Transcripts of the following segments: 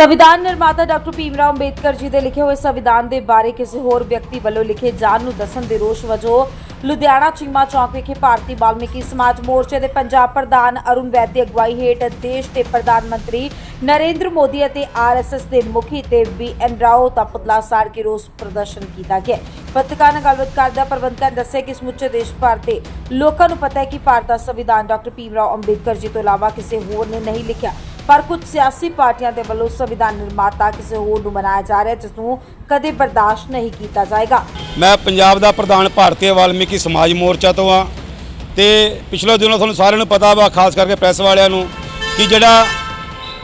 ਸੰਵਿਧਾਨ ਨਿਰਮਾਤਾ ਡਾਕਟਰ ਭੀਮਰਾਓ ਅੰਬੇਦਕਰ ਜੀ ਦੇ ਲਿਖੇ ਹੋਏ ਸੰਵਿਧਾਨ ਦੇ ਬਾਰੇ ਕਿਸੇ ਹੋਰ ਵਿਅਕਤੀ ਵੱਲੋਂ ਲਿਖੇ ਜਾਣ ਨੂੰ ਦੱਸਣ ਦੇ ਰੋਸ਼ ਵਜੋਂ ਲੁਧਿਆਣਾ ਚੀਮਾ ਚੌਕ ਵਿਖੇ ਭਾਰਤੀ ਵਾਲਮੀਕੀ ਸਮਾਜ ਮੋਰਚੇ ਦੇ ਪੰਜਾਬ ਪ੍ਰਧਾਨ ਅਰੁਣ ਵੈਦ ਦੀ ਅਗਵਾਈ ਹੇਠ ਦੇਸ਼ ਦੇ ਪ੍ਰਧਾਨ ਮੰਤਰੀ ਨਰਿੰਦਰ ਮੋਦੀ ਅਤੇ ਆਰਐਸਐਸ ਦੇ ਮੁਖੀ ਤੇ ਬੀ ਐਨ ਰਾਓ ਦਾ ਪੁਤਲਾ ਸਾੜ ਕੇ ਰੋਸ ਪ੍ਰਦਰਸ਼ਨ ਕੀਤਾ ਗਿਆ। ਪੱਤਰਕਾਰ ਨਾਲ ਗੱਲਬਾਤ ਕਰਦਾ ਪ੍ਰਬੰਧਕਾਂ ਨੇ ਦੱਸਿਆ ਕਿ ਸਮੁੱਚੇ ਦੇਸ਼ ਭਰ ਦੇ ਲੋਕਾਂ ਨੂੰ ਪਤਾ ਹੈ ਕਿ ਭਾਰਤ ਦਾ ਸੰਵਿਧਾਨ ਡਾਕਟਰ ਭੀਮਰਾਓ ਅੰਬੇਦਕਰ ਜੀ ਤੋਂ ਇਲਾਵਾ ਕਿਸੇ ਹੋਰ ਨੇ ਨਹੀਂ ਲਿਖਿਆ। ਪਰ ਕੁਝ ਸਿਆਸੀ ਪਾਰਟੀਆਂ ਦੇ ਵੱਲੋਂ ਸੰਵਿਧਾਨ ਨਿਰਮਾਤਾ ਕਿਸੇ ਹੋਰ ਨੂੰ ਬਣਾਇਆ ਜਾ ਰਿਹਾ, ਜਿਸ ਨੂੰ ਕਦੇ ਬਰਦਾਸ਼ਤ ਨਹੀਂ ਕੀਤਾ ਜਾਏਗਾ। ਮੈਂ ਪੰਜਾਬ ਦਾ ਪ੍ਰਧਾਨ ਭਾਰਤੀ ਵਾਲਮੀਕੀ ਸਮਾਜ ਮੋਰਚਾ ਤੋਂ ਆ ਤੇ ਪਿਛਲੇ ਦਿਨੋਂ ਤੁਹਾਨੂੰ ਸਾਰਿਆਂ ਨੂੰ ਪਤਾ ਵਾ, ਖਾਸ ਕਰਕੇ ਪ੍ਰੈਸ ਵਾਲਿਆਂ ਨੂੰ, ਕਿ ਜਿਹੜਾ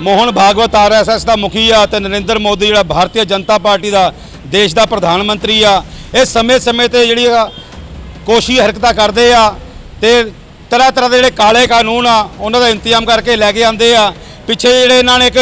ਮੋਹਨ ਭਾਗਵਤ ਆਰਐਸਐਸ ਦਾ ਮੁਖੀ ਆ ਤੇ ਨਰਿੰਦਰ ਮੋਦੀ, ਜਿਹੜਾ ਭਾਰਤੀ ਜਨਤਾ ਪਾਰਟੀ ਦਾ ਦੇਸ਼ ਦਾ ਪ੍ਰਧਾਨ ਮੰਤਰੀ ਆ, ਇਹ ਸਮੇਂ-ਸਮੇਂ ਤੇ ਜਿਹੜੀ ਆ ਕੋਸ਼ਿਸ਼ ਹਰਕਤਾਂ ਕਰਦੇ ਆ ਤੇ ਤਰ੍ਹਾਂ ਤਰ੍ਹਾਂ ਦੇ ਜਿਹੜੇ ਕਾਲੇ ਕਾਨੂੰਨ ਆ, ਉਹਨਾਂ ਦਾ ਇੰਤਜ਼ਾਮ ਕਰਕੇ ਲੈ ਕੇ ਆਉਂਦੇ ਆ। ਪਿੱਛੇ ਜਿਹੜੇ ਇਹਨਾਂ ਨੇ ਇੱਕ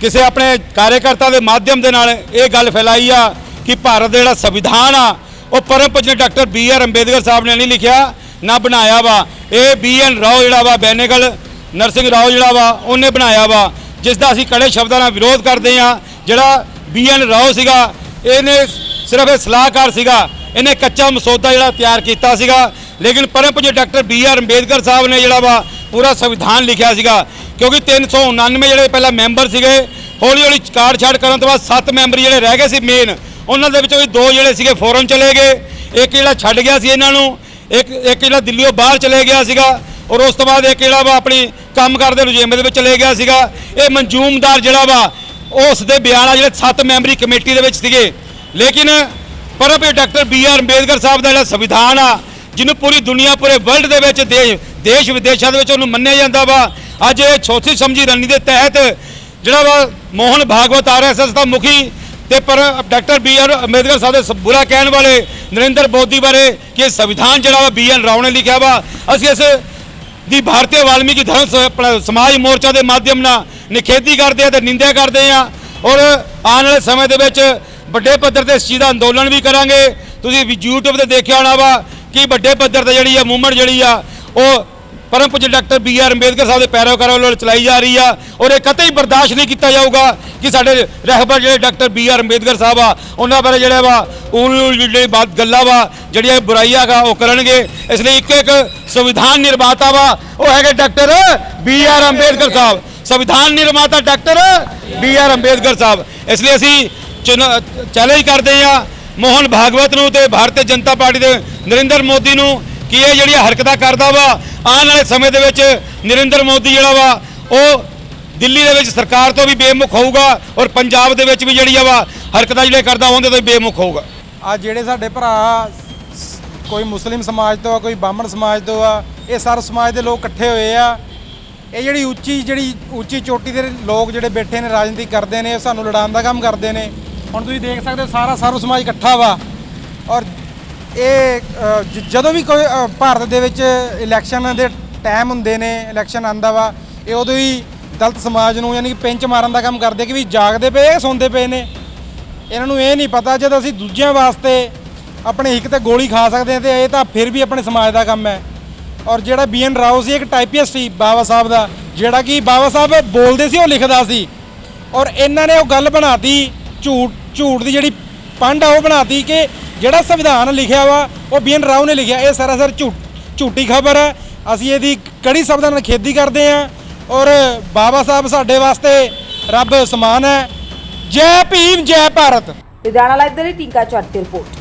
ਕਿਸੇ ਆਪਣੇ ਕਾਰਜਕਰਤਾ ਦੇ ਮਾਧਿਅਮ ਦੇ ਨਾਲ ਇਹ ਗੱਲ ਫੈਲਾਈ ਆ ਕਿ ਭਾਰਤ ਦਾ ਜਿਹੜਾ ਸੰਵਿਧਾਨ ਆ, ਉਹ ਪਰਮ doctor B R Ambedkar sahib ਨੇ ਨਹੀਂ ਲਿਖਿਆ, ਨਾ ਬਣਾਇਆ ਵਾ। ਇਹ ਬੀ ਐਨ ਰਾਓ ਜਿਹੜਾ ਵਾ, ਬੈਨੇਗਲ, ਨਰਸਿੰਘ ਰਾਓ ਜਿਹੜਾ ਵਾ, ਉਹਨੇ ਬਣਾਇਆ ਵਾ, ਜਿਸ ਦਾ ਅਸੀਂ ਕੜੇ ਸ਼ਬਦਾਂ ਨਾਲ ਵਿਰੋਧ ਕਰਦੇ ਆ ਜਿਹੜਾ ਬੀ ਐਨ ਰਾਓ ਸੀਗਾ, ਇਹਨੇ ਸਿਰਫ ਇਹ ਸਲਾਹਕਾਰ ਸੀਗਾ, ਇਹਨੇ ਕੱਚਾ ਮਸੌਦਾ ਜਿਹੜਾ ਤਿਆਰ ਕੀਤਾ ਸੀਗਾ। ਲੇਕਿਨ ਪਰਮ doctor B R Ambedkar sahib ਨੇ ਜਿਹੜਾ ਵਾ, ਪੂਰਾ ਸੰਵਿਧਾਨ ਲਿਖਿਆ ਸੀਗਾ। ਕਿਉਂਕਿ 399 ਜਿਹੜੇ ਪਹਿਲਾਂ ਮੈਂਬਰ ਸੀਗੇ, ਹੌਲੀ ਹੌਲੀ ਕਾਰਡ ਛਾੜ ਕਰਨ ਤੋਂ ਬਾਅਦ 7 ਮੈਂਬਰ ਜਿਹੜੇ ਰਹਿ ਗਏ ਸੀ ਮੇਨ ਉਹਨਾਂ ਦੇ ਵਿੱਚੋਂ ਵੀ ਦੋ ਜਿਹੜੇ ਸੀਗੇ ਫੋਰਨ ਚਲੇ ਗਏ, ਇੱਕ ਜਿਹੜਾ ਛੱਡ ਗਿਆ ਸੀ ਇਹਨਾਂ ਨੂੰ, ਇੱਕ ਇੱਕ ਜਿਹੜਾ ਦਿੱਲੀੋਂ ਬਾਹਰ ਚਲੇ ਗਿਆ ਸੀਗਾ, ਔਰ ਉਸ ਤੋਂ ਬਾਅਦ ਇੱਕ ਜਿਹੜਾ ਵਾ ਆਪਣੀ ਕੰਮ ਕਰਦੇ ਰੁਝੇਵੇਂ ਦੇ ਵਿੱਚ ਚਲੇ ਗਿਆ ਸੀਗਾ, ਇਹ ਮਨਜੂਮਦਾਰ ਜਿਹੜਾ ਵਾ, ਉਸ ਦੇ ਬਿਆਨ ਆ ਜਿਹੜੇ 7 ਮੈਂਬਰੀ ਕਮੇਟੀ ਦੇ ਵਿੱਚ ਸੀਗੇ। ਲੇਕਿਨ ਪਰਮ doctor B R Ambedkar sahib ਦਾ ਜਿਹੜਾ ਸੰਵਿਧਾਨ ਆ, ਜਿਹਨੂੰ ਪੂਰੀ ਦੁਨੀਆ, ਪੂਰੇ ਵਰਲਡ ਦੇ ਵਿੱਚ ਦੇਸ਼ ਦੇਸ਼ ਵਿਦੇਸ਼ਾਂ ਦੇ ਵਿੱਚ ਉਹਨੂੰ ਮੰਨਿਆ ਜਾਂਦਾ ਵਾ। ਅੱਜ ਇਹ ਛੋਟੀ ਸਮਝੀ ਰਣਨੀ ਦੇ ਤਹਿਤ ਜਿਹੜਾ ਵਾ ਮੋਹਨ ਭਾਗਵਤ ਆਰਐਸਐਸ ਦਾ ਮੁਖੀ ਤੇ ਪਰ doctor B R Ambedkar sahib ਦੇ ਸ- ਬੁਰਾ ਕਹਿਣ ਵਾਲੇ ਨਰਿੰਦਰ ਮੋਦੀ ਬਾਰੇ ਕਿ ਸੰਵਿਧਾਨ ਜਿਹੜਾ ਵਾ ਬੀ ਐਨ ਰਾਓ ਨੇ ਲਿਖਿਆ ਵਾ। ਅਸੀਂ ਇਸ ਦੀ ਭਾਰਤੀ ਵਾਲਮੀਕੀ ਧਰਮ ਸਮਾਜ ਮੋਰਚਾ ਦੇ ਮਾਧਿਅਮ ਨਾਲ ਨਿਖੇਧੀ ਕਰਦੇ ਆ ਤੇ ਨਿੰਦਿਆ ਕਰਦੇ ਆ। ਔਰ ਆਉਣ ਵਾਲੇ ਸਮੇਂ ਦੇ ਵਿੱਚ ਵੱਡੇ ਪੱਧਰ ਤੇ ਇਸ ਚੀਜ਼ ਦਾ ਅੰਦੋਲਨ ਵੀ ਕਰਾਂਗੇ। ਤੁਸੀਂ ਵੀ YouTube ਤੇ ਦੇਖਿਆ ਹੋਣਾ ਵਾ ਕਿ ਵੱਡੇ ਪੱਧਰ ਤੇ ਜਿਹੜੀ ਆ ਮੂਵਮੈਂਟ ਜਿਹੜੀ ਆ, ਉਹ ਪਰਮ ਪੂਜਯ doctor B R Ambedkar sahib ਦੇ ਪੈਰੋਕਾਰਾਂ ਵੱਲੋਂ ਚਲਾਈ ਜਾ ਰਹੀ ਆ। ਔਰ ਇਹ ਕਤਈ ਬਰਦਾਸ਼ਤ ਨਹੀਂ ਕੀਤਾ ਜਾਊਗਾ ਕਿ ਸਾਡੇ ਰਹਿਬਰ ਜਿਹੜੇ doctor B R Ambedkar sahib ਆ, ਉਹਨਾਂ ਬਾਰੇ ਜਿਹੜਾ ਵਾ ਉਹ ਜਿਹੜੀ ਬਾਤ ਗੱਲਾਂ ਵਾ, ਜਿਹੜੀਆਂ ਬੁਰਾਈਆਂ ਗਾ ਉਹ ਕਰਨਗੇ। ਇਸ ਲਈ ਇੱਕ ਇੱਕ ਸੰਵਿਧਾਨ ਨਿਰਮਾਤਾ ਵਾ, ਉਹ ਹੈਗੇ doctor B R Ambedkar sahib. ਸੰਵਿਧਾਨ ਨਿਰਮਾਤਾ doctor B R Ambedkar sahib. ਇਸ ਲਈ ਅਸੀਂ ਚੈਲੰਜ ਕਰਦੇ ਆ ਮੋਹਨ ਭਾਗਵਤ ਨੂੰ ਤੇ ਭਾਰਤੀ ਜਨਤਾ ਪਾਰਟੀ ਦੇ ਨਰਿੰਦਰ ਮੋਦੀ ਨੂੰ ਕਿ ਇਹ ਜਿਹੜੀਆਂ ਹਰਕਤਾਂ ਕਰਦਾ ਵਾ ਆਉਣ ਵਾਲੇ ਸਮੇਂ ਦੇ ਵਿੱਚ ਨਰਿੰਦਰ ਮੋਦੀ ਜਿਹੜਾ ਵਾ, ਉਹ ਦਿੱਲੀ ਦੇ ਵਿੱਚ ਸਰਕਾਰ ਤੋਂ ਵੀ ਬੇਮੁਖ ਹੋਊਗਾ ਔਰ ਪੰਜਾਬ ਦੇ ਵਿੱਚ ਵੀ ਜਿਹੜੀ ਆ ਵਾ ਹਰਕਤਾਂ ਜਿਹੜੇ ਕਰਦਾ ਉਹਦੇ ਤੋਂ ਵੀ ਬੇਮੁਖ ਹੋਊਗਾ। ਆ ਜਿਹੜੇ ਸਾਡੇ ਭਰਾ ਸ- ਕੋਈ ਮੁਸਲਿਮ ਸਮਾਜ ਤੋਂ ਆ, ਕੋਈ ਬਾਹਮਣ ਸਮਾਜ ਤੋਂ ਆ, ਇਹ ਸਾਰੇ ਸਮਾਜ ਦੇ ਲੋਕ ਇਕੱਠੇ ਹੋਏ ਆ। ਇਹ ਜਿਹੜੀ ਉੱਚੀ ਜਿਹੜੀ ਉੱਚੀ ਚੋਟੀ ਦੇ ਲੋਕ ਜਿਹੜੇ ਬੈਠੇ ਨੇ, ਰਾਜਨੀਤੀ ਕਰਦੇ ਨੇ ਸਾਨੂੰ ਲੜਾਉਣ ਦਾ ਕੰਮ ਕਰਦੇ ਨੇ। ਹੁਣ ਤੁਸੀਂ ਦੇਖ ਸਕਦੇ ਹੋ, ਸਾਰਾ ਸਾਰਾ ਸਮਾਜ ਇਕੱਠਾ ਵਾ। ਔਰ ਇਹ ਅ, ਜ- ਜਦੋਂ ਵੀ ਕੋਈ ਅ, ਭਾਰਤ ਦੇ ਵਿੱਚ ਇਲੈਕਸ਼ਨ ਦੇ ਟਾਈਮ ਹੁੰਦੇ ਨੇ ਇਲੈਕਸ਼ਨ ਆਂਦਾ ਵਾ ਇਹ ਉਦੋਂ ਹੀ ਦਲਿਤ ਸਮਾਜ ਨੂੰ ਯਾਨੀ ਕਿ ਪਿੰਚ ਮਾਰਨ ਦਾ ਕੰਮ ਕਰਦੇ ਕਿ ਵੀ ਜਾਗਦੇ ਪਏ ਆ, ਸੌਂਦੇ ਪਏ ਨੇ। ਇਹਨਾਂ ਨੂੰ ਇਹ ਨਹੀਂ ਪਤਾ ਜਦ ਅਸੀਂ ਦੂਜਿਆਂ ਵਾਸਤੇ ਆਪਣੇ ਹਿੱਕ ਤੇ ਗੋਲੀ ਖਾ ਸਕਦੇ ਹਾਂ ਤੇ ਇਹ ਤਾਂ ਫਿਰ ਵੀ ਆਪਣੇ ਸਮਾਜ ਦਾ ਕੰਮ ਹੈ। ਔਰ ਜਿਹੜਾ ਬੀ ਐਨ ਰਾਓ ਸੀ ਇੱਕ ਟਾਈਪੀਸਟ ਸੀ ਬਾਬਾ ਸਾਹਿਬ ਦਾ ਜਿਹੜਾ ਕਿ ਬਾਬਾ ਸਾਹਿਬ ਬੋਲਦੇ ਸੀ ਉਹ ਲਿਖਦਾ ਸੀ। ਔਰ ਇਹਨਾਂ ਨੇ ਉਹ ਗੱਲ ਬਣਾਤੀ ਝੂਠ ਝੂਠ ਦੀ ਜਿਹੜੀ ਪੰਡ ਆ ਉਹ ਬਣਾਤੀ ਕਿ ਜਿਹੜਾ ਸੰਵਿਧਾਨ ਲਿਖਿਆ ਵਾ, ਉਹ ਬੀ ਐਨ ਰਾਓ ਨੇ ਲਿਖਿਆ। ਇਹ ਸਰਾਸਰ ਝੂਠ, ਝੂਠੀ ਖਬਰ ਹੈ। ਅਸੀਂ ਇਹਦੀ ਕੜੀ ਸ਼ਬਦਾਂ ਨਾਲ ਖੇਦੀ ਕਰਦੇ ਹਾਂ? ਔਰ ਬਾਬਾ ਸਾਹਿਬ ਸਾਡੇ ਵਾਸਤੇ ਰੱਬ ਸਮਾਨ ਹੈ। ਜੈ ਭੀਮ, ਜੈ ਭਾਰਤ। ਲੁਧਿਆਣਾ ਲਾਈਵ ਦੇ ਲਈ ਟਿੰਕਾ ਚੱਟ ਰਿਪੋਰਟ।